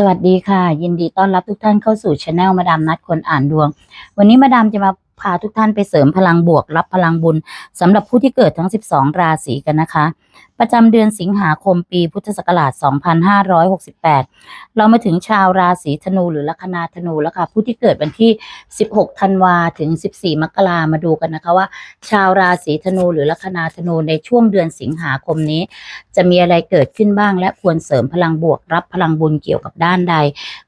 สวัสดีค่ะ ยินดีต้อนรับทุกท่านเข้าสู่ช anel มาดามนัดคนอ่านดวง วันนี้มาดามจะมา พาทุกท่านไปเสริมพลังบวกรับพลังบุญสำหรับผู้ที่เกิดทั้ง 12 ราศีกันนะคะ ประจำเดือนสิงหาคมปีพุทธศักราช 2568 เรามาถึงชาวราศีธนูหรือลัคนาธนูแล้วค่ะ ผู้ที่เกิดวันที่ 16 ธันวาถึง 14 มกรามาดูกันนะคะว่า ชาวราศีธนูหรือลัคนาธนูในช่วงเดือนสิงหาคมนี้ จะมีอะไรเกิดขึ้นบ้าง และควรเสริมพลังบวกรับพลังบุญเกี่ยวกับด้านใด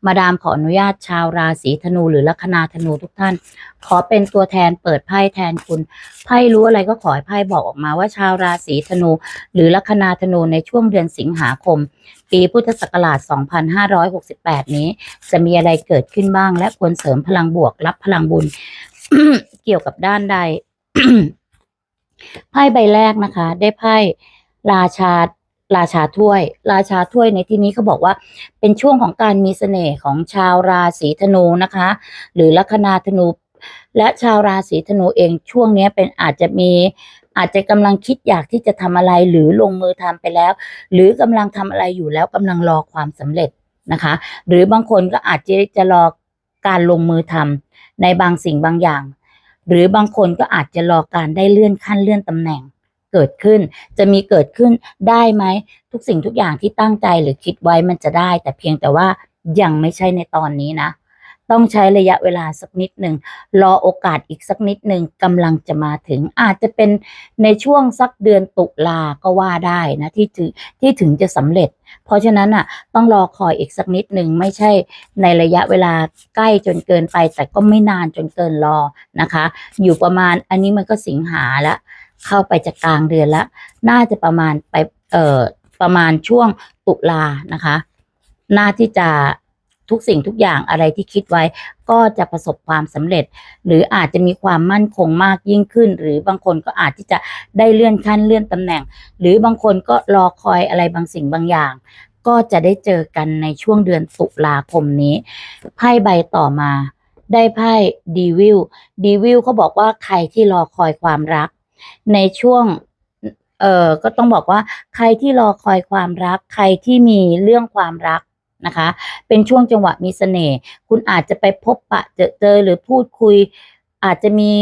มาดามขออนุญาตชาวราศีธนูหรือลัคนาธนูทุกท่าน ขอเป็นตัวแทนเปิดไพ่แทนคุณไพ่รู้อะไรก็ขอให้ไพ่บอกออกมาว่าชาวราศีธนู หรือลัคนาธนูในช่วงเดือนสิงหาคม ปีพุทธศักราช 2568 นี้ จะมีอะไรเกิดขึ้นบ้าง และควรเสริมพลังบวกรับพลังบุญ เกี่ยวกับด้านใดไพ่ใบแรกนะคะ ได้ไพ่ราชาราชาถ้วย ราชาถ้วยในที่นี้เขาบอกว่าเป็นช่วงของการมีเสน่ห์ของชาวราศีธนูนะคะ หรือลัคนาธนู และชาวราศีธนูเองช่วงนี้เป็นอาจจะมีอาจจะกำลังคิดอยากที่จะทำอะไรหรือลงมือทำไปแล้ว หรือกำลังทำอะไรอยู่แล้วกำลังรอความสำเร็จนะคะ หรือบางคนก็อาจจะจะรอการลงมือทำในบางสิ่งบางอย่าง หรือบางคนก็อาจจะรอการได้เลื่อนขั้นเลื่อนตำแหน่งเกิดขึ้น จะมีเกิดขึ้นได้ไหม ทุกสิ่งทุกอย่างที่ตั้งใจหรือคิดไว้มันจะได้ แต่เพียงแต่ว่ายังไม่ใช่ในตอนนี้นะ ต้องใช้ระยะเวลาสักนิดหนึ่งรอโอกาสอีกสักนิดหนึ่งกำลังจะมาถึงอาจจะเป็นในช่วงสักเดือนตุลาก็ว่าได้นะที่ถึงที่ถึงจะสำเร็จ เพราะฉะนั้นอะต้องรอคอยอีกสักนิดหนึ่งไม่ใช่ในระยะเวลาใกล้จนเกินไป แต่ก็ไม่นานจนเกินรอนะคะ อยู่ประมาณอันนี้มันก็สิงหาล้วเข้าไปจะกลางเดือนล้วน่าจะประมาณไปเอ่อประมาณช่วงตุลานะคะ น่าที่จะ ทุกสิ่งทุกอย่างอะไรที่คิดไว้ ก็จะประสบความสำเร็จ หรืออาจจะมีความมั่นคงมากยิ่งขึ้น หรือบางคนก็อาจที่จะได้เลื่อนขั้นเลื่อนตำแหน่ง หรือบางคนก็รอคอยอะไรบางสิ่งบางอย่าง ก็จะได้เจอกันในช่วงเดือนตุลาคมนี้ไพ่ใบต่อมาได้ไพ่ดีวิลดีวิลเขาบอกว่าใครที่รอคอยความรัก ในช่วงเออก็ต้องบอกว่าใครที่รอคอยความรัก ใครที่มีเรื่องความรัก นะคะ เป็นช่วงจังหวะมีเสน่ห์คุณอาจจะไปพบปะเจอเจอหรือพูดคุย อาจจะมี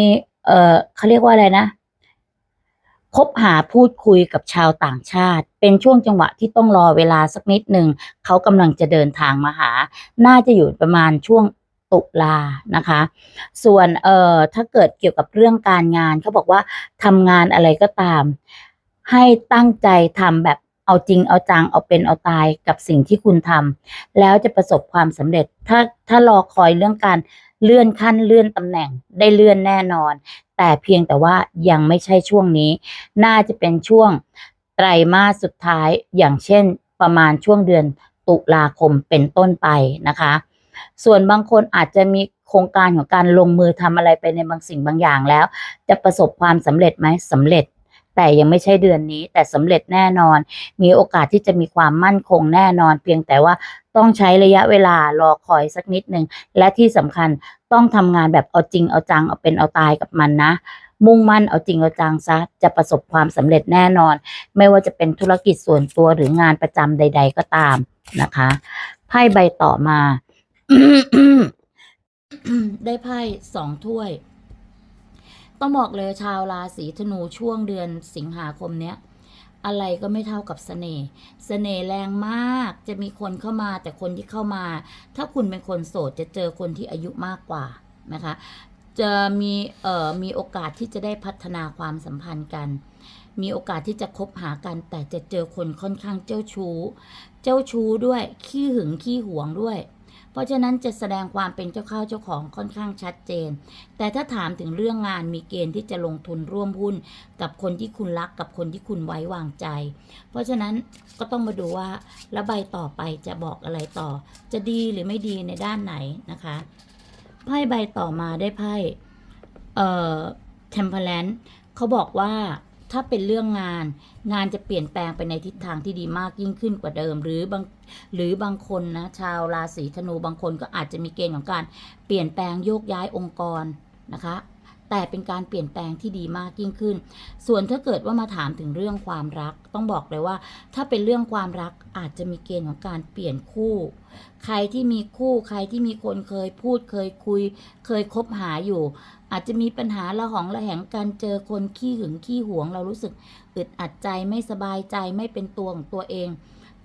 เอ่อเขาเรียกว่าอะไรนะคบหาพูดคุยกับชาวต่างชาติ เป็นช่วงจังหวะที่ต้องรอเวลาสักนิดหนึ่งเขากำลังจะเดินทางมาหา น่าจะอยู่ประมาณช่วงตุลานะคะ ส่วนเอ่อถ้าเกิดเกี่ยวกับเรื่องการงานเขาบอกว่าทำงานอะไรก็ตาม ให้ตั้งใจทำแบบ เอาจริงเอาจังเอาเป็นเอาตายกับสิ่งที่คุณทำแล้วจะประสบความสำเร็จ ถ้าถ้ารอคอยเรื่องการเลื่อนขั้นเลื่อนตำแหน่งได้เลื่อนแน่นอน แต่เพียงแต่ว่ายังไม่ใช่ช่วงนี้ น่าจะเป็นช่วงไตรมาสสุดท้ายอย่างเช่นประมาณช่วงเดือนตุลาคมเป็นต้นไปนะคะ ส่วนบางคนอาจจะมีโครงการของการลงมือทำอะไรไปในบางสิ่งบางอย่างแล้ว จะประสบความสำเร็จไหมสำเร็จ แต่ยังไม่ใช่เดือนนี้ แต่สำเร็จแน่นอน มีโอกาสที่จะมีความมั่นคงแน่นอน เพียงแต่ว่าต้องใช้ระยะเวลารอคอยสักนิดหนึ่งและที่สำคัญต้องทำงานแบบเอาจริงเอาจังเอาเป็นเอาตายกับมันนะมุ่งมั่นเอาจริงเอาจังซะจะประสบความสำเร็จแน่นอน ไม่ว่าจะเป็นธุรกิจส่วนตัวหรืองานประจำใด ๆ ก็ตามนะคะไพ่ใบต่อมา ได้ไพ่สองถ้วย ต้องบอกเลยชาวราศีธนูช่วงเดือนสิงหาคมเนี้ยอะไรก็ไม่เท่ากับเสน่ห์ เสน่ห์แรงมาก จะมีคนเข้ามาแต่คนที่เข้ามา ถ้าคุณเป็นคนโสดจะเจอคนที่อายุมากกว่านะคะ จะมีเอ่อมีโอกาสที่จะได้พัฒนาความสัมพันธ์กัน มีโอกาสที่จะคบหากัน แต่จะเจอคนค่อนข้างเจ้าชู้ เจ้าชู้ด้วย ขี้หึงขี้หวงด้วย เพราะฉะนั้นจะแสดงความเป็นเจ้าข้าเจ้าของค่อนข้างชัดเจน แต่ถ้าถามถึงเรื่องงานมีเกณฑ์ที่จะลงทุนร่วมหุ้น กับคนที่คุณรักกับคนที่คุณไว้วางใจ เพราะฉะนั้นก็ต้องมาดูว่าแล้วใบต่อไปจะบอกอะไรต่อ จะดีหรือไม่ดีในด้านไหนนะคะไพ่ใบต่อมาได้ไพ่เอ่อ temperance เขาบอกว่า ถ้าเป็นเรื่องงาน งานจะเปลี่ยนแปลงไปในทิศทางที่ดีมากยิ่งขึ้นกว่าเดิม หรือบางหรือบางคนนะชาวราศีธนูบางคนก็อาจจะมีเกณฑ์ของการเปลี่ยนแปลงโยกย้ายองค์กรนะคะแต่เป็นการเปลี่ยนแปลงที่ดีมากยิ่งขึ้น ส่วนถ้าเกิดว่ามาถามถึงเรื่องความรัก ต้องบอกเลยว่า ถ้าเป็นเรื่องความรักอาจจะมีเกณฑ์ของการเปลี่ยนคู่ ใครที่มีคู่ใครที่มีคนเคยพูดเคยคุย เคยคบหาอยู่ อาจจะมีปัญหาละหองละแหงกันเจอคนขี้หึงขี้หวง เรารู้สึกอึดอัดใจไม่สบายใจไม่เป็นตัวของตัวเอง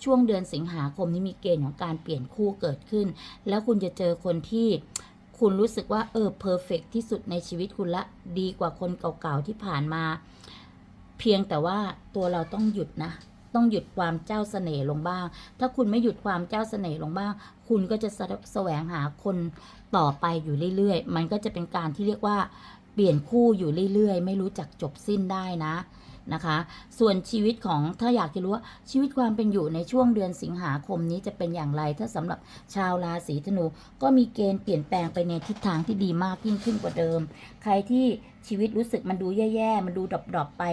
ช่วงเดือนสิงหาคมนี้มีเกณฑ์ของการเปลี่ยนคู่เกิดขึ้น แล้วคุณจะเจอคนที่คุณรู้สึกว่าเออเพอร์เฟกที่สุดในชีวิตคุณละดีกว่าคนเก่าๆที่ผ่านมา เพียงแต่ว่าตัวเราต้องหยุดนะ ต้องหยุดความเจ้าเสน่ห์ลงบ้าง ถ้าคุณไม่หยุดความเจ้าเสน่ห์ลงบ้าง คุณก็จะแสแสวงหาคนต่อไปอยู่เรื่อยๆ มันก็จะเป็นการที่เรียกว่า เปลี่ยนคู่อยู่เรื่อยๆ ไม่รู้จักจบสิ้นได้นะนะคะ ส่วนชีวิตของถ้าอยากจะรู้ว่าชีวิตความเป็นอยู่ในช่วงเดือนสิงหาคมนี้จะเป็นอย่างไร ถ้าสำหรับชาวราศีธนู ก็มีเกณฑ์เปลี่ยนแปลงไปในทิศทางที่ดีมากยิ่งขึ้นกว่าเดิม ใครที่ชีวิตรู้สึกมันดูแย่ๆ มันดูดรอปๆไป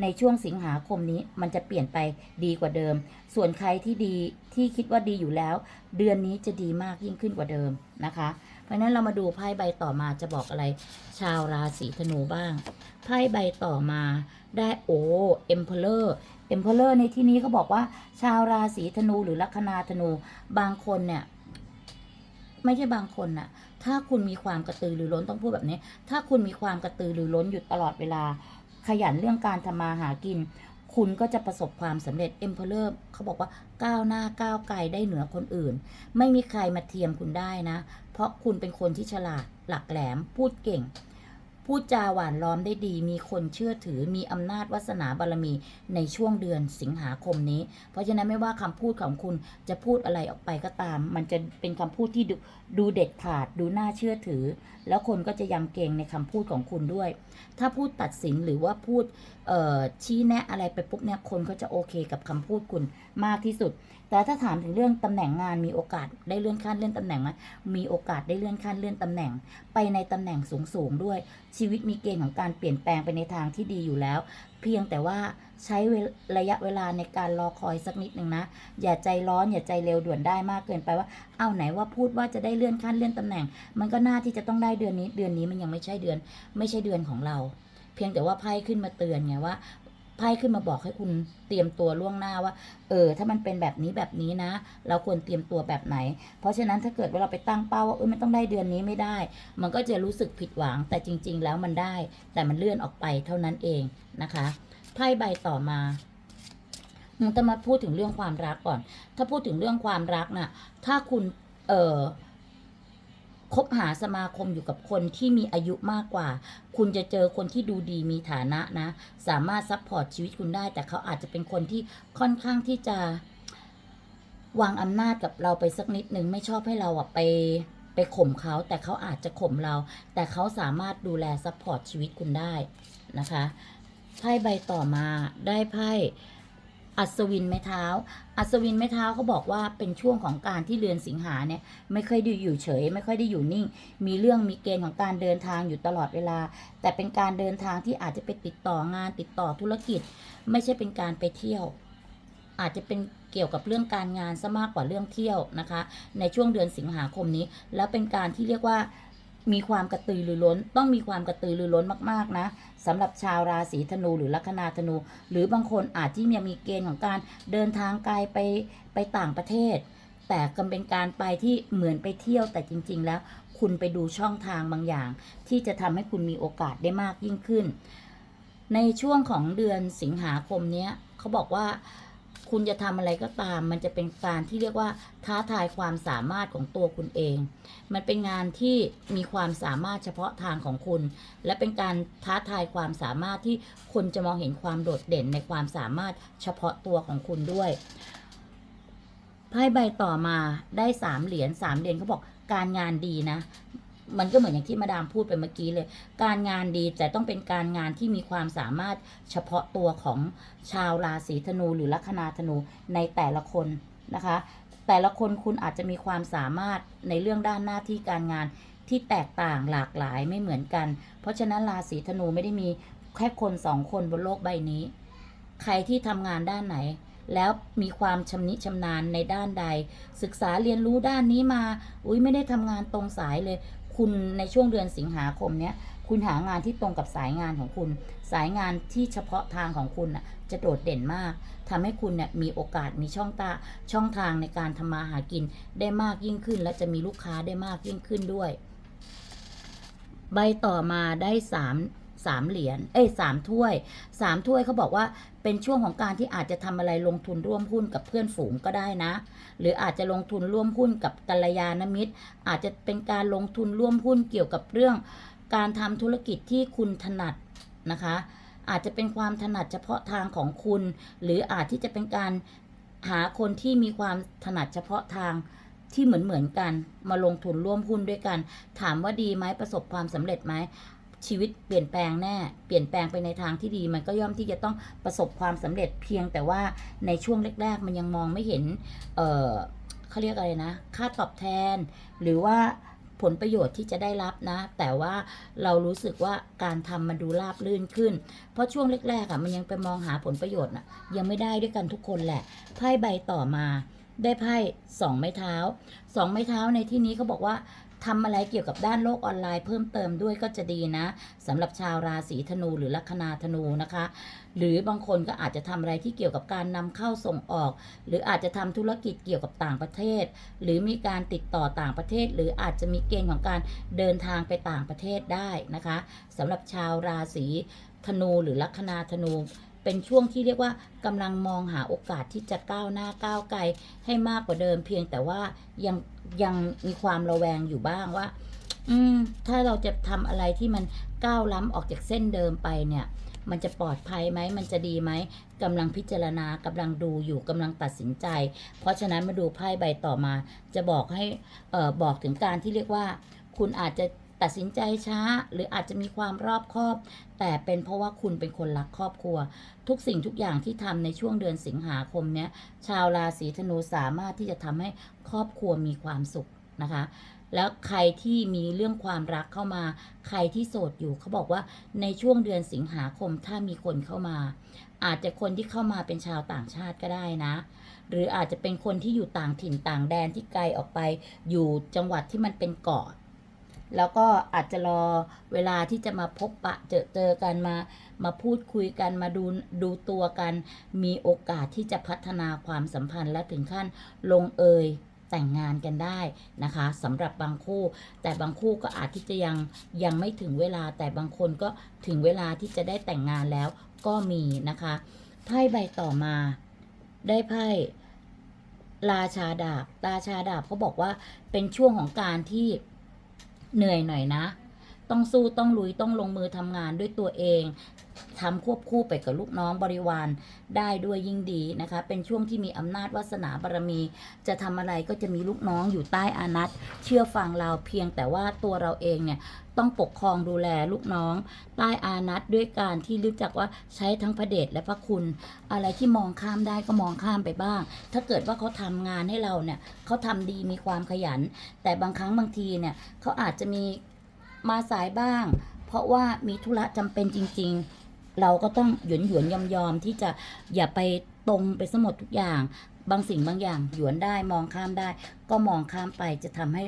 ในช่วงสิงหาคมนี้ มันจะเปลี่ยนไปดีกว่าเดิม ส่วนใครที่ดีที่คิดว่าดีอยู่แล้ว เดือนนี้จะดีมากยิ่งขึ้นกว่าเดิมนะคะ เพราะนั้นเรามาดูไพ่ใบต่อมาจะบอกอะไร ชาวราศีธนูบ้าง ไพ่ใบต่อมาได้โอ้เอ็มเพลอร์เอ็มเพลอร์ในที่นี้เขาบอกว่า ชาวราศีธนูหรือลัคนาธนู บางคนเนี่ย ไม่ใช่บางคนน่ะ ถ้าคุณมีความกระตือรือร้นต้องพูดแบบนี้ ถ้าคุณมีความกระตือรือร้นอยู่ตลอดเวลา ขยันเรื่องการทำมาหากิน คุณก็จะประสบความสำเร็จเอ็มเพลอร์เขาบอกว่าก้าวหน้าก้าวไกลได้เหนือคนอื่น ไม่มีใครมาเทียมคุณได้นะ เพราะคุณเป็นคนที่ฉลาดหลักแหลมพูดเก่ง พูดจาหวานล้อมได้ดี มีคนเชื่อถือมีอำนาจวาสนาบารมีในช่วงเดือนสิงหาคมนี้ เพราะฉะนั้นไม่ว่าคำพูดของคุณจะพูดอะไรออกไปก็ตาม มันจะเป็นคำพูดที่ดูดูเด็ดขาด ดูน่าเชื่อถือ แล้วคนก็จะยำเกรงในคำพูดของคุณด้วย ถ้าพูดตัดสินหรือว่าพูดชี้แนะอะไรไปปุ๊บเนี่ยคนก็จะโอเคกับคำพูดคุณมากที่สุด แต่ถ้าถามถึงเรื่องตำแหน่งงานมีโอกาสได้เลื่อนขั้นเลื่อนตำแหน่งไหมมีโอกาสได้เลื่อนขั้นเลื่อนตำแหน่ง ไปในตำแหน่งสูงๆด้วย ชีวิตมีเกณฑ์ของการเปลี่ยนแปลงไปในทางที่ดีอยู่แล้ว เพียงแต่ว่าใช้ระยะเวลาในการรอคอยสักนิดหนึ่งนะ อย่าใจร้อนอย่าใจเร็วด่วนได้มากเกินไปว่า เอาไหนว่าพูดว่าจะได้เลื่อนขั้นเลื่อนตำแหน่ง มันก็น่าที่จะต้องได้เดือนนี้ เดือนนี้มันยังไม่ใช่เดือน ไม่ใช่เดือนของเรา เพียงแต่ว่าไพ่ขึ้นมาเตือนไงว่า ไพ่ขึ้นมาบอกให้คุณเตรียมตัวล่วงหน้าว่า เออ ถ้ามันเป็นแบบนี้แบบนี้นะ เราควรเตรียมตัวแบบไหน เพราะฉะนั้นถ้าเกิดว่าเราไปตั้งเป้าว่าเออมันต้องได้เดือนนี้ไม่ได้ มันก็จะรู้สึกผิดหวัง แต่จริง ๆ แล้วมันได้ แต่มันเลื่อนออกไปเท่านั้นเองนะคะไพ่ใบต่อมามันจะมาพูดถึงเรื่องความรักก่อน ถ้าพูดถึงเรื่องความรักน่ะ ถ้าคุณ เออ คบหาสมาคมอยู่กับคนที่มีอายุมากกว่า คุณจะเจอคนที่ดูดีมีฐานะนะ สามารถซัพพอร์ตชีวิตคุณได้ แต่เขาอาจจะเป็นคนที่ค่อนข้างที่จะ วางอำนาจกับเราไปสักนิดนึง ไม่ชอบให้เราอะไปไปข่มเขา แต่เขาอาจจะข่มเรา แต่เขาสามารถดูแลซัพพอร์ตชีวิตคุณได้นะคะ ไพ่ใบต่อมาได้ไพ่ อัศวินไม้เท้า อัศวินไม้เท้าเขาบอกว่าเป็นช่วงของการที่เรือนสิงหาเนี่ยไม่ค่อยได้อยู่เฉย ไม่ค่อยได้อยู่นิ่ง มีเรื่องมีเกณฑ์ของการเดินทางอยู่ตลอดเวลา แต่เป็นการเดินทางที่อาจจะไปติดต่องานติดต่อธุรกิจ ไม่ใช่เป็นการไปเที่ยว อาจจะเป็นเกี่ยวกับเรื่องการงานซะมากกว่าเรื่องเที่ยวนะคะ ในช่วงเดือนสิงหาคมนี้ แล้วเป็นการที่เรียกว่า มีความกระตือรือร้น ต้องมีความกระตือรือร้นมากๆนะสำหรับชาวราศีธนูหรือลัคนาธนู หรือบางคนอาจที่ยังมีเกณฑ์ของการเดินทางไกลไปไปต่างประเทศ แต่ก็เป็นการไปที่เหมือนไปเที่ยวแต่จริง ๆ แล้ว คุณไปดูช่องทางบางอย่าง ที่จะทำให้คุณมีโอกาสได้มากยิ่งขึ้น ในช่วงของเดือนสิงหาคมนี้เขาบอกว่า คุณจะทำอะไรก็ตาม มันจะเป็นการที่เรียกว่าท้าทายความสามารถของตัวคุณเอง มันเป็นงานที่มีความสามารถเฉพาะทางของคุณ และเป็นการท้าทายความสามารถที่คนจะมองเห็นความโดดเด่นในความสามารถเฉพาะตัวของคุณด้วยไพ่ใบต่อมาได้สามเหรียญสามเหรียญเขาบอกการงานดีนะ มันก็เหมือนอย่างที่มาดามพูดไปเมื่อกี้เลย การงานดีแต่ต้องเป็นการงานที่มีความสามารถเฉพาะตัวของชาวราศีธนูหรือลัคนาธนูในแต่ละคนนะคะ แต่ละคนคุณอาจจะมีความสามารถในเรื่องด้านหน้าที่การงานที่แตกต่างหลากหลายไม่เหมือนกัน เพราะฉะนั้นราศีธนูไม่ได้มีแค่คนสองคนบนโลกใบนี้ ใครที่ทำงานด้านไหน แล้วมีความชำนิชำนาญในด้านใด ศึกษาเรียนรู้ด้านนี้มา อุ้ยไม่ได้ทำงานตรงสายเลย คุณในช่วงเดือนสิงหาคมเนี้ยคุณหางานที่ตรงกับสายงานของคุณ สายงานที่เฉพาะทางของคุณอะจะโดดเด่นมากทำให้คุณเนี่ยมีโอกาสมีช่องตาช่องทางในการทำมาหากินได้มากยิ่งขึ้น และจะมีลูกค้าได้มากยิ่งขึ้นด้วย ใบต่อมาได้สาม สามเหรียญเอ้ยสามถ้วยสามถ้วยเขาบอกว่าเป็นช่วงของการที่อาจจะทำอะไรลงทุนร่วมหุ้นกับเพื่อนฝูงก็ได้นะ หรืออาจจะลงทุนร่วมหุ้นกับกัลยาณมิตร อาจจะเป็นการลงทุนร่วมหุ้นเกี่ยวกับเรื่อง การทำธุรกิจที่คุณถนัดนะคะ อาจจะเป็นความถนัดเฉพาะทางของคุณ หรืออาจที่จะเป็นการหาคนที่มีความถนัดเฉพาะทางที่เหมือนเหมือนกัน มาลงทุนร่วมหุ้นด้วยกัน ถามว่าดีไหมประสบความสำเร็จไหม ชีวิตเปลี่ยนแปลงแน่ เปลี่ยนแปลงไปในทางที่ดี มันก็ย่อมที่จะต้องประสบความสำเร็จเพียงแต่ว่าในช่วงแรก ๆ มันยังมองไม่เห็น เออเขาเรียกอะไรนะ ค่าตอบแทน หรือว่าผลประโยชน์ที่จะได้รับนะ แต่ว่าเรารู้สึกว่าการทำมันดูราบลื่นขึ้น เพราะช่วงแรกๆอะมันยังไปมองหาผลประโยชน์อะยังไม่ได้ด้วยกันทุกคนแหละ ไพ่ใบต่อมาได้ไพ่สองไม้เท้าสองไม้เท้าในที่นี้เขาบอกว่า ทำอะไรเกี่ยวกับด้านโลกออนไลน์เพิ่มเติมด้วยก็จะดีนะสำหรับชาวราศีธนูหรือลัคนาธนูนะคะ หรือบางคนก็อาจจะทำอะไรที่เกี่ยวกับการนำเข้าส่งออก หรืออาจจะทำธุรกิจเกี่ยวกับต่างประเทศ หรือมีการติดต่อต่างประเทศ หรืออาจจะมีเกณฑ์ของการเดินทางไปต่างประเทศได้นะคะสำหรับชาวราศีธนูหรือลัคนาธนู เป็นช่วงที่เรียกว่ากำลังมองหาโอกาสที่จะก้าวหน้าก้าวไกลให้มากกว่าเดิม เพียงแต่ว่ายังยังมีความระแวงอยู่บ้างว่า อืม ถ้าเราจะทำอะไรที่มันก้าวล้ำออกจากเส้นเดิมไปเนี่ย มันจะปลอดภัยไหม มันจะดีไหมกำลังพิจารณากำลังดูอยู่กำลังตัดสินใจ เพราะฉะนั้นมาดูไพ่ใบต่อมา จะบอกให้เอ่อบอกถึงการที่เรียกว่า คุณอาจจะ ตัดสินใจช้าหรืออาจจะมีความรอบคอบ แต่เป็นเพราะว่าคุณเป็นคนรักครอบครัว ทุกสิ่งทุกอย่างที่ทำในช่วงเดือนสิงหาคมเนี้ยชาวราศีธนูสามารถที่จะทำให้ครอบครัวมีความสุขนะคะแล้วใครที่มีเรื่องความรักเข้ามา ใครที่โสดอยู่เขาบอกว่าในช่วงเดือนสิงหาคมถ้ามีคนเข้ามา อาจจะคนที่เข้ามาเป็นชาวต่างชาติก็ได้นะ หรืออาจจะเป็นคนที่อยู่ต่างถิ่นต่างแดนที่ไกลออกไป อยู่จังหวัดที่มันเป็นเกาะ แล้วก็อาจจะรอเวลาที่จะมาพบปะเจอเจอกันมา มาพูดคุยกันมาดูดูตัวกัน มีโอกาสที่จะพัฒนาความสัมพันธ์และถึงขั้นลงเอยแต่งงานกันได้นะคะสำหรับบางคู่ แต่บางคู่ก็อาจที่จะยังยังไม่ถึงเวลา แต่บางคนก็ถึงเวลาที่จะได้แต่งงานแล้วก็มีนะคะไพ่ใบต่อมาได้ไพ่ราชาดาบราชาดาบเขาบอกว่าเป็นช่วงของการที่ เหนื่อยหน่อยนะ ต้องสู้ต้องลุยต้องลงมือทำงานด้วยตัวเองทำควบคู่ไปกับลูกน้องบริวารได้ด้วยยิ่งดีนะคะ เป็นช่วงที่มีอำนาจวาสนาบารมี จะทำอะไรก็จะมีลูกน้องอยู่ใต้อานัตเชื่อฟังเราเพียงแต่ว่าตัวเราเองเนี่ยต้องปกครองดูแลลูกน้อง ใต้อานัตด้วยการที่รู้จักว่าใช้ทั้งพระเดชและพระคุณ อะไรที่มองข้ามได้ก็มองข้ามไปบ้าง ถ้าเกิดว่าเขาทำงานให้เราเนี่ยเขาทำดีมีความขยัน แต่บางครั้งบางทีเนี่ยเขาอาจจะมี มาสายบ้าง เพราะว่ามีธุระจำเป็นจริง ๆ เราก็ต้องหยวนหยวนยอมยอมที่จะอย่าไปตรงไปสมดทุกอย่าง บางสิ่งบางอย่างหยวนได้มองข้ามได้ ก็มองข้ามไปจะทำให้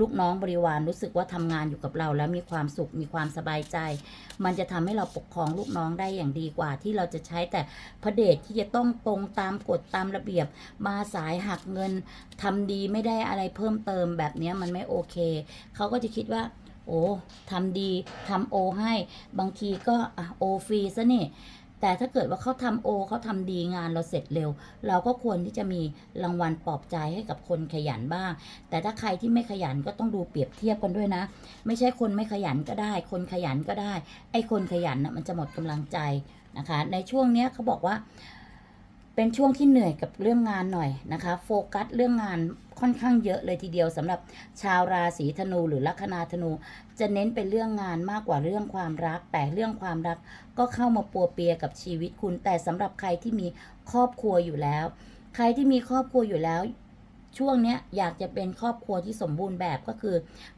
ลูกน้องบริวารรู้สึกว่าทำงานอยู่กับเราแล้วมีความสุขมีความสบายใจ มันจะทำให้เราปกครองลูกน้องได้อย่างดีกว่า ที่เราจะใช้แต่พระเดชที่จะต้องตรงตามกฎตามระเบียบ มาสายหักเงินทำดีไม่ได้อะไรเพิ่มเติมแบบนี้มันไม่โอเค เขาก็จะคิดว่า โอ้ทำดีทำโอให้ บางทีก็อะโอฟรีซะนี่แต่ถ้าเกิดว่าเขาทำโอเขาทำดีงานเราเสร็จเร็ว เราก็ควรที่จะมีรางวัลปลอบใจให้กับคนขยันบ้าง แต่ถ้าใครที่ไม่ขยันก็ต้องดูเปรียบเทียบกันด้วยนะ ไม่ใช่คนไม่ขยันก็ได้ คนขยันก็ได้ ไอ้คนขยันนะมันจะหมดกำลังใจนะคะ ในช่วงเนี้ยเขาบอกว่า เป็นช่วงที่เหนื่อยกับเรื่องงานหน่อยนะคะ โฟกัสเรื่องงานค่อนข้างเยอะเลยทีเดียวสำหรับชาวราศีธนูหรือลัคนาธนู จะเน้นเป็นเรื่องงานมากกว่าเรื่องความรัก แต่เรื่องความรักก็เข้ามาปัวเปียกับชีวิตคุณ แต่สำหรับใครที่มีครอบครัวอยู่แล้ว ใครที่มีครอบครัวอยู่แล้ว ช่วงเนี้ยอยากจะเป็นครอบครัวที่สมบูรณ์แบบก็คือ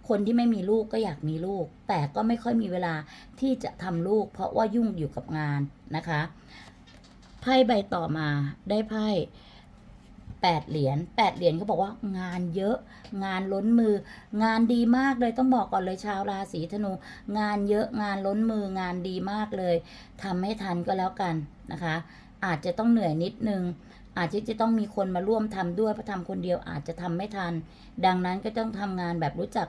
คนที่ไม่มีลูกก็อยากมีลูก แต่ก็ไม่ค่อยมีเวลาที่จะทำลูก เพราะว่ายุ่งอยู่กับงานนะคะ ไพ่ใบต่อมาได้ไพ่แปดเหรียญแปดเหรียญเขาบอกว่างานเยอะ งานล้นมือ งานดีมากเลยต้องบอกก่อนเลยชาวราศีธนู งานเยอะงานล้นมืองานดีมากเลยทำให้ทันก็แล้วกันนะคะ อาจจะต้องเหนื่อยนิดนึง อาจจะจะต้องมีคนมาร่วมทำด้วยเพราะทำคนเดียวอาจจะทำไม่ทัน ดังนั้นก็ต้องทำงานแบบรู้จัก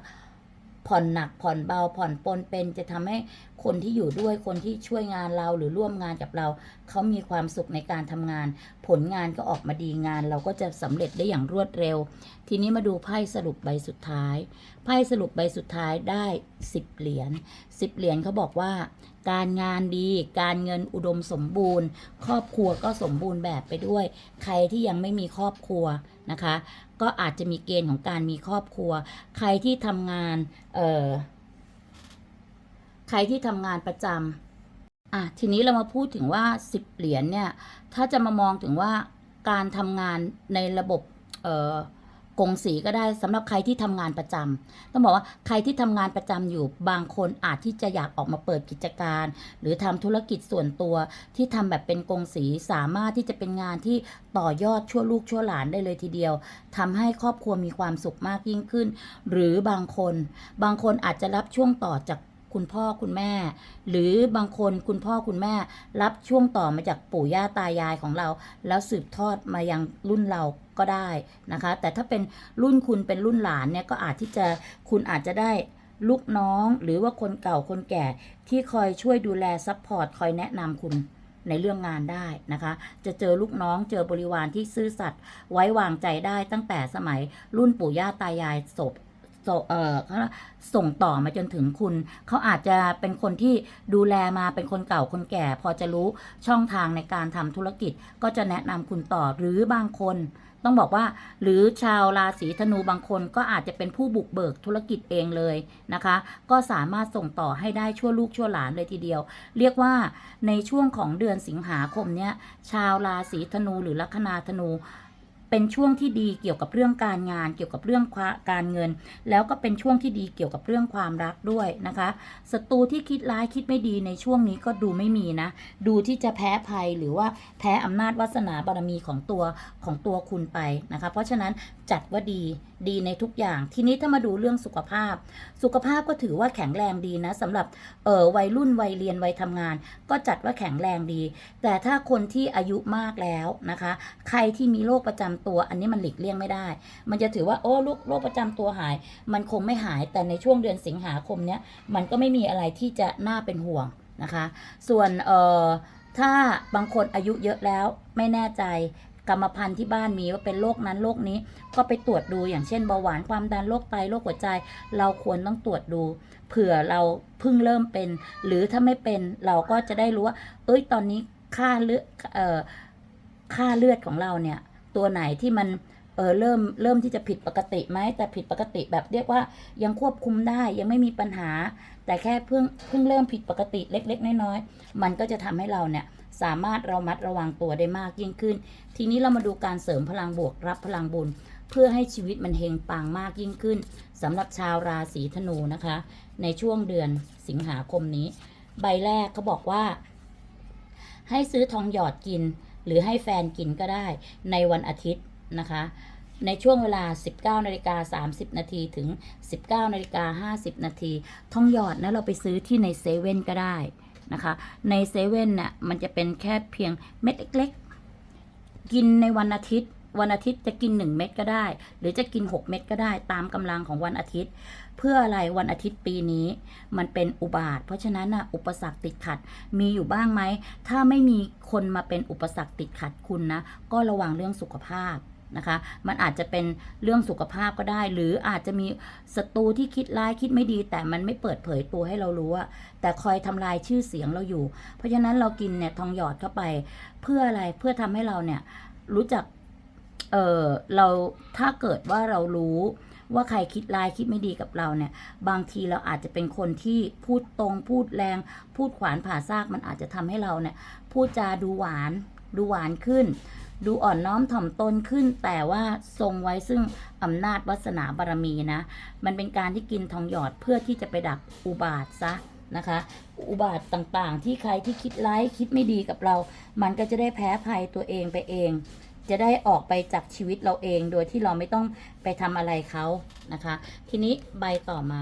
ผ่อนหนักผ่อนเบาผ่อนปนเป็นจะทำให้คนที่อยู่ด้วยคนที่ช่วยงานเราหรือร่วมงานกับเรา เขามีความสุขในการทำงาน ผลงานก็ออกมาดีงาน เราก็จะสำเร็จได้อย่างรวดเร็ว ทีนี้มาดูไพ่สรุปใบสุดท้าย ไพ่สรุปใบสุดท้ายได้10เหรียญ10เหรียญเขาบอกว่า การงานดี การเงินอุดมสมบูรณ์ ครอบครัวก็สมบูรณ์แบบไปด้วย ใครที่ยังไม่มีครอบครัวนะคะ ก็อาจจะมีเกณฑ์ของการมีครอบครัว ใครที่ทำงานเอ่อ ใครที่ทำงานประจำอะทีนี้เรามาพูดถึงว่า 10 เหรียญเนี่ย ถ้าจะมามองถึงว่าการทำงานในระบบเอ่อกงสีก็ได้สำหรับใครที่ทำงานประจำต้องบอกว่าใครที่ทำงานประจำอยู่บางคนอาจที่จะอยากออกมาเปิดกิจการ หรือทำธุรกิจส่วนตัวที่ทำแบบเป็นกงสีสามารถที่จะเป็นงานที่ต่อยอดชั่วลูกชั่วหลานได้เลยทีเดียวทำให้ครอบครัวมีความสุขมากยิ่งขึ้น หรือบางคน บางคนอาจจะรับช่วงต่อจาก คุณพ่อคุณแม่ หรือบางคนคุณพ่อคุณแม่ รับช่วงต่อมาจากปู่ย่าตายายของเรา แล้วสืบทอดมายังรุ่นเราก็ได้นะคะ แต่ถ้าเป็นรุ่นคุณเป็นรุ่นหลานเนี่ยก็อาจที่จะคุณอาจจะได้ลูกน้องหรือว่าคนเก่าคนแก่ที่คอยช่วยดูแลซัพพอร์ตคอยแนะนำคุณในเรื่องงานได้นะคะ จะเจอลูกน้องเจอบริวารที่ซื่อสัตย์ไว้วางใจได้ตั้งแต่สมัยรุ่นปู่ย่าตายายศพศพ เอ่อเขาเรียกว่าส่งต่อมาจนถึงคุณ เขาอาจจะเป็นคนที่ดูแลมาเป็นคนเก่าคนแก่ พอจะรู้ช่องทางในการทำธุรกิจ ก็จะแนะนำคุณต่อหรือบางคน ต้องบอกว่า หรือชาวราศีธนูบางคนก็อาจจะเป็นผู้บุกเบิกธุรกิจเองเลยนะคะ ก็สามารถส่งต่อให้ได้ชั่วลูกชั่วหลานเลยทีเดียว เรียกว่าในช่วงของเดือนสิงหาคมเนี้ยชาวราศีธนูหรือลัคนาธนู เป็นช่วงที่ดีเกี่ยวกับเรื่องการงาน เกี่ยวกับเรื่องการเงิน แล้วก็เป็นช่วงที่ดีเกี่ยวกับเรื่องความรักด้วยนะคะศัตรูที่คิดร้ายคิดไม่ดีในช่วงนี้ก็ดูไม่มีนะ ดูที่จะแพ้ภัยหรือว่าแพ้อำนาจวาสนาบารมีของตัวของตัวคุณไปนะคะ เพราะฉะนั้นจัดว่าดี ดีในทุกอย่าง ทีนี้ถ้ามาดูเรื่องสุขภาพ สุขภาพก็ถือว่าแข็งแรงดีนะสำหรับเออวัยรุ่นวัยเรียนวัยทำงาน ก็จัดว่าแข็งแรงดี แต่ถ้าคนที่อายุมากแล้วนะคะ ใครที่มีโรคประจำตัว อันนี้มันหลีกเลี่ยงไม่ได้ มันจะถือว่าโอ้โรคโรคประจำตัวหาย มันคงไม่หายแต่ในช่วงเดือนสิงหาคมเนี้ยมันก็ไม่มีอะไรที่จะน่าเป็นห่วงนะคะ ส่วนเอ่อถ้าบางคนอายุเยอะแล้วไม่แน่ใจ กรรมพันธุ์ที่บ้านมีว่าเป็นโรคนั้นโรคนี้ ก็ไปตรวจดูอย่างเช่นเบาหวานความดันโรคไตโรคหัวใจ เราควรต้องตรวจดู เผื่อเราเพิ่งเริ่มเป็น หรือถ้าไม่เป็นเราก็จะได้รู้ว่า เอ้ยตอนนี้ค่าเลือดค่าเลือดของเราเนี่ย ตัวไหนที่มันเออเริ่มเริ่มที่จะผิดปกติไหมแต่ผิดปกติแบบเรียกว่ายังควบคุมได้ยังไม่มีปัญหา แต่แค่เพิ่งเพิ่งเริ่มผิดปกติเล็ก ๆ น้อยๆมันก็จะทำให้เราเนี่ย สามารถเรามัดระวังตัวได้มากยิ่งขึ้น ทีนี้เรามาดูการเสริมพลังบวกรับพลังบุญ เพื่อให้ชีวิตมันเฮงปังมากยิ่งขึ้นสำหรับชาวราศีธนูนะคะ ในช่วงเดือนสิงหาคมนี้ ใบแรกเขาบอกว่า ให้ซื้อทองหยอดกิน หรือให้แฟนกินก็ได้ในวันอาทิตย์นะคะในช่วงเวลา 19นาฬิกา30 นาทีถึง 19นาฬิกา50 นาทีทองหยอดนะเราไปซื้อที่ในเซเว่นก็ได้ นะคะ ในเซเว่นน่ะมันจะเป็นแค่เพียงเม็ดเล็กๆ กินในวันอาทิตย์ วันอาทิตย์จะกิน 1 เม็ดก็ได้ หรือจะกิน 6 เม็ดก็ได้ ตามกำลังของวันอาทิตย์ เพื่ออะไรวันอาทิตย์ปีนี้ มันเป็นอุบาท เพราะฉะนั้นนะอุปสรรคติดขัด มีอยู่บ้างไหม ถ้าไม่มีคนมาเป็นอุปสรรคติดขัดคุณนะ ก็ระวังเรื่องสุขภาพ นะคะ มันอาจจะเป็นเรื่องสุขภาพก็ได้ หรืออาจจะมีศัตรูที่คิดร้ายคิดไม่ดี แต่มันไม่เปิดเผยตัวให้เรารู้อะแต่คอยทำลายชื่อเสียงเราอยู่ เพราะฉะนั้นเรากินเนี่ยทองหยอดเข้าไป เพื่ออะไรเพื่อทำให้เราเนี่ยรู้จักเออเราถ้าเกิดว่าเรารู้ว่าใครคิดร้ายคิดไม่ดีกับเราเนี่ย บางทีเราอาจจะเป็นคนที่พูดตรงพูดแรง พูดขวานผ่าซากมันอาจจะทำให้เราเนี่ย พูดจาดูหวานดูหวานขึ้น ดูอ่อนน้อมถ่อมตนขึ้น แต่ว่าทรงไว้ซึ่งอำนาจวาสนาบารมีนะ มันเป็นการที่กินทองหยอดเพื่อที่จะไปดักอุบาทซะนะคะ อุบาทต่างๆ ที่ใครที่คิดร้ายคิดไม่ดีกับเรา มันก็จะได้แพ้ภัยตัวเองไปเอง จะได้ออกไปจากชีวิตเราเอง โดยที่เราไม่ต้องไปทำอะไรเขานะคะ ทีนี้ใบต่อมา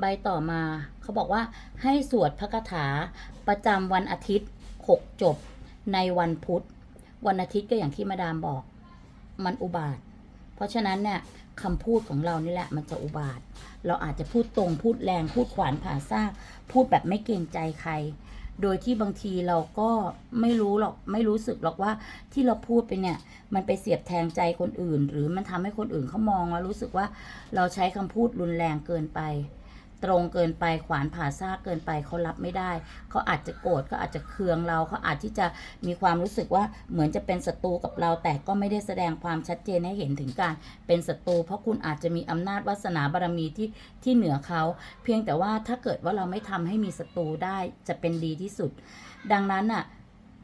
ใบต่อมาเขาบอกว่าให้สวดพระคาถาประจำวันอาทิตย์หกจบ ในวันพุธ วันอาทิตย์ก็อย่างที่มาดามบอก มันอุบาท เพราะฉะนั้นเนี่ยคำพูดของเรานี่แหละมันจะอุบาท เราอาจจะพูดตรงพูดแรงพูดขวานผ่าซากพูดแบบไม่เกรงใจใคร โดยที่บางทีเราก็ไม่รู้หรอกไม่รู้สึกหรอกว่าที่เราพูดไปเนี่ย มันไปเสียบแทงใจคนอื่น หรือมันทำให้คนอื่นเขามองแล้วรู้สึกว่าเราใช้คำพูดรุนแรงเกินไป ตรงเกินไปขวานผ่าซากเกินไปเขารับไม่ได้ เขาอาจจะโกรธเขาอาจจะเคืองเราเขาอาจที่จะมีความรู้สึกว่าเหมือนจะเป็นศัตรูกับเรา แต่ก็ไม่ได้แสดงความชัดเจนให้เห็นถึงการเป็นศัตรูเพราะคุณอาจจะมีอำนาจวาสนาบารมีที่ที่เหนือเขา เพียงแต่ว่าถ้าเกิดว่าเราไม่ทำให้มีศัตรูได้จะเป็นดีที่สุด ดังนั้นน่ะ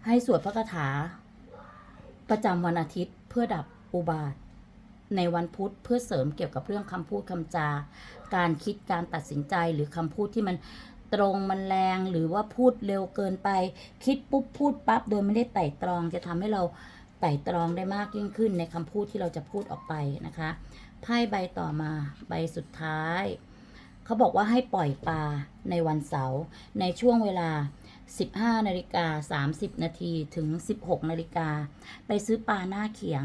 ให้สวดพระคาถา ประจำวันอาทิตย์เพื่อดับอุบาทในวันพุธเพื่อเสริมเกี่ยวกับเรื่องคำพูดคำจา การคิดการตัดสินใจหรือคำพูดที่มันตรงมันแรงหรือว่าพูดเร็วเกินไป คิดปุ๊บพูดปั๊บโดยไม่ได้ไต่ตรองจะทำให้เราไต่ตรองได้มากยิ่งขึ้นในคำพูดที่เราจะพูดออกไปนะคะไพ่ใบต่อมาใบสุดท้าย เขาบอกว่าให้ปล่อยปลาในวันเสาร์ในช่วงเวลา 15นาฬิกา30 นาทีถึง 16นาฬิกาไปซื้อปลาหน้าเขียง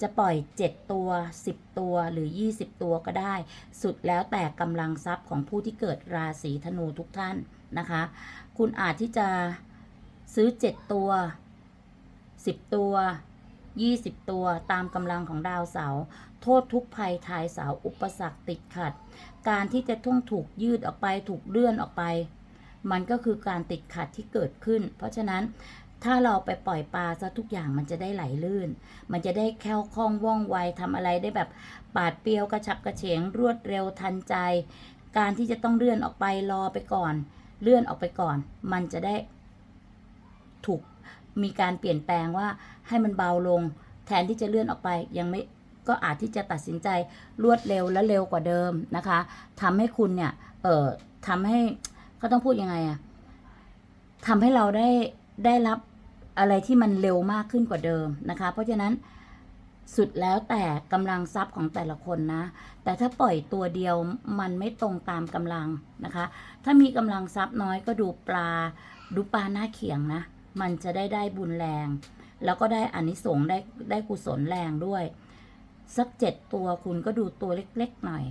จะปล่อย 7 ตัว 10 ตัวหรือ 20 ตัวก็ได้ สุดแล้วแต่กำลังทรัพย์ของผู้ที่เกิดราศีธนูทุกท่านนะคะ คุณอาจที่จะซื้อ 7 ตัว 10 ตัว 20 ตัวตามกำลังของดาวเสาร์โทษทุกภัยทายเสาอุปสรรคติดขัด การที่จะต้องถูกยืดออกไปถูกเลื่อนออกไป มันก็คือการติดขัดที่เกิดขึ้น เพราะฉะนั้นถ้าเราไปปล่อยปลาซะทุกอย่างมันจะได้ไหลลื่น มันจะได้แคล่วคล่องว่องไวทำอะไรได้แบบปาดเปรียวกระฉับกระเฉงรวดเร็วทันใจ การที่จะต้องเลื่อนออกไปรอไปก่อน เลื่อนออกไปก่อน มันจะได้ถูกมีการเปลี่ยนแปลงว่าให้มันเบาลง แทนที่จะเลื่อนออกไปยังไม่ก็อาจที่จะตัดสินใจรวดเร็วและเร็วกว่าเดิมนะคะทำให้คุณเนี่ยเอ่อทำให้ เขาต้องพูดยังไงอะทำให้เราได้ได้รับอะไรที่มันเร็วมากขึ้นกว่าเดิมนะคะ เพราะฉะนั้นสุดแล้วแต่กำลังทรัพย์ของแต่ละคนนะ แต่ถ้าปล่อยตัวเดียวมันไม่ตรงตามกำลังนะคะ ถ้ามีกำลังทรัพย์น้อยก็ดูปลา ดูปลาหน้าเขียงนะ มันจะได้ได้บุญแรง แล้วก็ได้อานิสงส์ได้ได้กุศลแรงด้วย สักเจ็ดตัวคุณก็ดูตัวเล็กๆหน่อย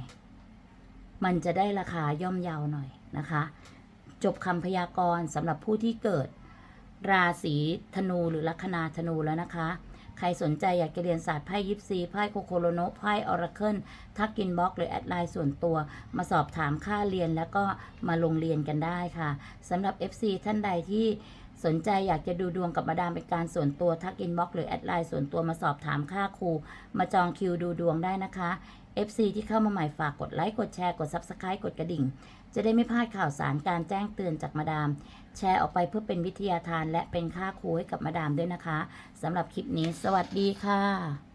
มันจะได้ราคาย่อมเยาวหน่อยนะคะ จบคำพยากรณ์สำหรับผู้ที่เกิด ราศีธนูหรือลัคนาธนูแล้วนะคะ ใครสนใจอยากจะเรียนศาสตร์ไพ่ยิปซีไพ่โคโคโลโนไพ่ออราเคิลทักกินบล็อกหรือแอดไลน์ส่วนตัว มาสอบถามค่าเรียนแล้วก็มาลงเรียนกันได้ค่ะสำหรับ FC ท่านใดที่สนใจอยากจะดูดวงกับมาดามเป็นการส่วนตัวทักอินบ็อกหรือแอดไลน์ส่วนตัวมาสอบถามค่าครู มาจองคิวดูดวงได้นะคะ FC ที่เข้ามาใหม่ฝากกดไลค์กดแชร์กด Subscribe กดกระดิ่ง จะได้ไม่พลาดข่าวสารการแจ้งเตือนจากมาดาม แชร์ออกไปเพื่อเป็นวิทยาทานและเป็นค่าครูให้กับมาดามด้วยนะคะสำหรับคลิปนี้ สวัสดีค่ะ